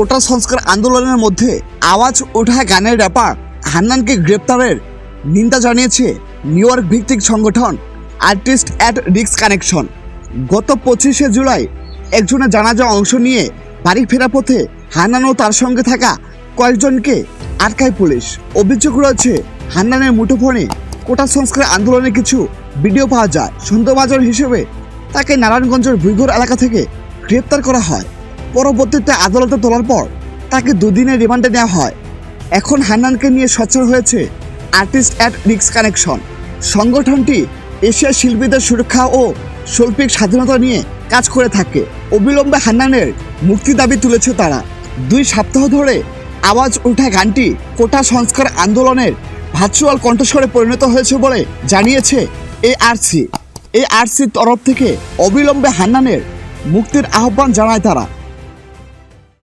কোটা সংস্কার আন্দোলনের মধ্যে আওয়াজ ওঠা গানের র্যাপার হান্নানকে গ্রেপ্তারের নিন্দা জানিয়েছে নিউ ইয়র্ক ভিত্তিক সংগঠন আর্টিস্ট অ্যাট রিক্স কানেকশন। গত পঁচিশে জুলাই একজনের জানাজা অংশ নিয়ে বাড়ি ফেরা পথে হান্নান ও তার সঙ্গে থাকা কয়েকজনকে আটকায় পুলিশ। অভিযোগ রয়েছে, হান্নানের মুঠোফোনে কোটা সংস্কার আন্দোলনের কিছু ভিডিও পাওয়া যায়। সন্দেহভাজন হিসেবে তাকে নারায়ণগঞ্জের ভুইগড় এলাকা থেকে গ্রেপ্তার করা হয়। পরবর্তীতে আদালতে তোলার পর তাকে দুদিনের রিমান্ডে নেওয়া হয়। এখন হান্নানকে নিয়ে সচ্ছল হয়েছে আর্টিস্ট অ্যাট রিক্স কানেকশন। সংগঠনটি এশিয়ার শিল্পীদের সুরক্ষা ও শৈল্পিক স্বাধীনতা নিয়ে কাজ করে থাকে। অবিলম্বে হান্নানের মুক্তি দাবি তুলেছে তারা। দুই সপ্তাহ ধরে আওয়াজ ওঠা গানটি কোটা সংস্কার আন্দোলনের ভার্চুয়াল কণ্ঠস্বরে পরিণত হয়েছে বলে জানিয়েছে এ আরসি এ আরসির তরফ থেকে অবিলম্বে হান্নানের মুক্তির আহ্বান জানায় তারা।